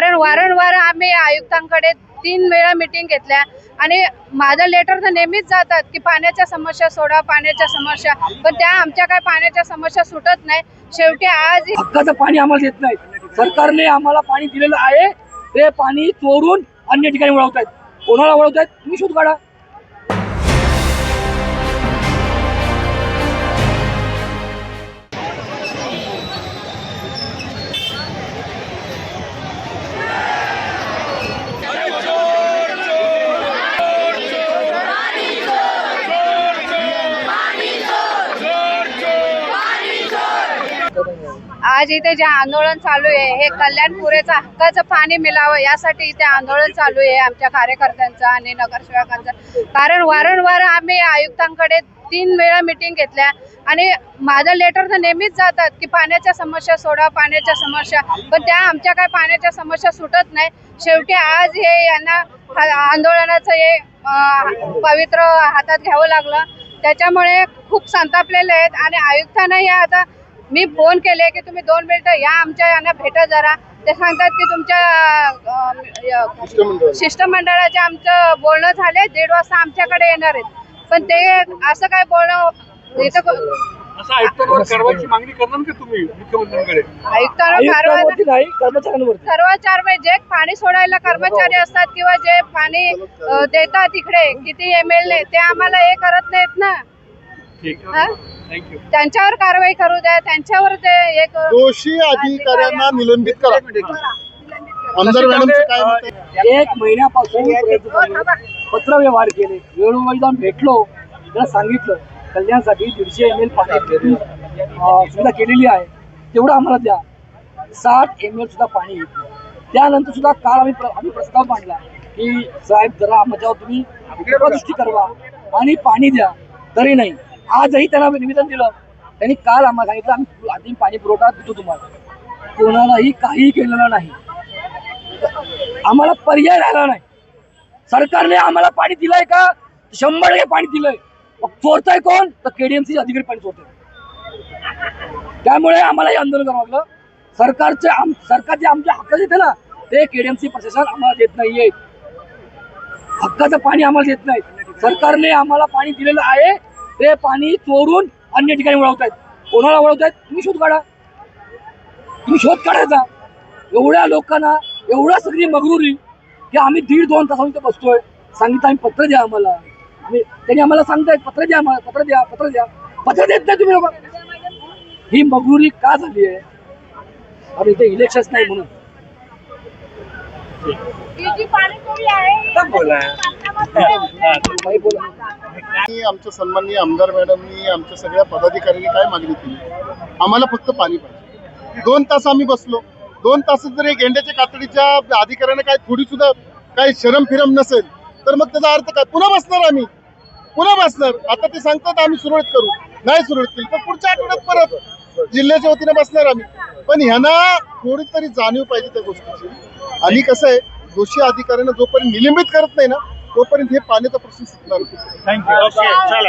कारण वारंवार आम्ही आयुक्तांकडे तीन वेळा मिटिंग घेतल्या. आणि माझं लेटर तर नेहमीच जातात की पाण्याच्या समस्या सोडा पाण्याच्या समस्या. पण त्या आमच्या काय पाण्याच्या समस्या सुटत नाही. शेवटी आज हक्काचं पाणी आम्हाला देत नाही सरकारने आम्हाला पाणी दिलेलं आहे. ते पाणी चोरून अन्य ठिकाणी वळवत आहेत कोणाला वळवत आहेत तुम्ही शोध काढा. आज इथे जे आंदोलन चालू आहे हे कल्याणपुरेचं हक्काचं पाणी मिळावं यासाठी इथे आंदोलन चालू आहे आमच्या कार्यकर्त्यांचं आणि नगरसेवकांचं. कारण वारंवार आम्ही आयुक्तांकडे तीन वेळा मिटिंग घेतल्या आणि माझं लेटर तर नेहमीच जातात की पाण्याच्या समस्या सोडा पाण्याच्या समस्या. पण त्या आमच्या काय पाण्याच्या समस्या सुटत नाही. शेवटी आज हे यांना आंदोलनाचं हे पवित्र हातात घ्यावं लागलं. त्याच्यामुळे खूप संतापलेले आहेत आणि आयुक्तांनाही आता मी फोन केले की तुम्ही दोन मिनिटं या आमच्या यांना भेटा जरा. ते सांगतात की तुमच्या शिष्टमंडळाचे आमचं बोलणं झाले दीड वाजता आमच्याकडे येणार आहेत. पण ते असं काय बोलणं इथं जे पाणी सोडायला कर्मचारी असतात किंवा जे पाणी देतात इकडे किती एम एल ते आम्हाला हे करत नाहीत ना. त्यांच्यावर कारवाई करू द्या त्यांच्यावर ते हे करू दोषी अधिकाऱ्यांना निलंबित करा. आमदार आहे? एक महिन्यापासून आहे. पत्रव्यवहार केले. वेळोवेळी जाऊन भेटलो त्याला सांगितलं कल्याणसाठी दीडशे एम एल पाणी अं, सुविधा केलेली आहे. तेवढं आम्हाला द्या. साठ एम एल सुद्धा पाणी येत नाही. त्यानंतर सुद्धा काल आम्ही आम्ही प्रस्ताव मांडला की साहेब जरा आमच्यावर तुम्ही कृपादृष्टी करवा आणि पाणी द्या. तरी नाही. आजही त्यांना निवेदन दिलं. त्यांनी काल आम्हाला सांगितलं आम्ही आधी पाणी पुरवठा देतो तुम्हाला. कोणालाही काही केलेलं नाही. आम्हाला पर्याय राहिला नाही. सरकारने आम्हाला पाणी दिलंय का? शंभर टक्के पाणी दिलंय. चोरताय कोण? तर केडीएमसी अधिकारी पाणी चोरतोय. त्यामुळे आम्हाला हे आंदोलन करावं लागलं. सरकारचे आम सरकारचे आमच्या हक्क देते ना ते केडीएमसी प्रशासन आम्हाला देत नाहीये. हक्काचं पाणी आम्हाला देत नाही सरकारने आम्हाला पाणी दिलेलं आहे. ते पाणी चोरून अन्य ठिकाणी वळवत आहेत कोणाला वळवत आहेत तुम्ही शोध काढा. तुम्ही शोध काढायचा. एवढ्या लोकांना एवढ्या सगळी मगरुरी की आम्ही दीड दोन तासांनी ते बसतोय. सांगितलं आम्ही पत्र द्या आम्हाला. आम्ही त्यांनी आम्हाला सांगतायत पत्र द्या आम्हाला पत्र द्या पत्र द्या. पत्र देत नाही तुम्ही लोक. ही मगरुरी का झाली आहे? आणि इथे इलेक्शन्स नाही म्हणून. आमच्या सन्माननीय आमदार मॅडमनी आमच्या सगळ्या पदाधिकाऱ्यांनी काय मागणी केली? आम्हाला फक्त पाणी पाहिजे. दोन तास आम्ही बसलो. दोन तासात जर एक गेंड्याच्या कातडीच्या अधिकाऱ्याने काय थोडी सुद्धा काही शरम फिरम नसेल तर मग त्याचा अर्थ काय? पुन्हा बसणार आम्ही. पुन्हा बसणार. आता ते सांगतात आम्ही सुरळीत करू. नाही सुरळीत केली तर पुढच्या आठवड्यात परत. जिल्ह्याच्या वतीने बसणार आम्ही. पण ह्यांना थोडी तरी जाणीव पाहिजे त्या गोष्टीची. आणि कसं आहे दोषी अधिकाऱ्यांना जोपर्यंत निलंबित करत नाही ना तोपर्यंत हे पाण्याचा प्रश्न सुटणार थँक्यू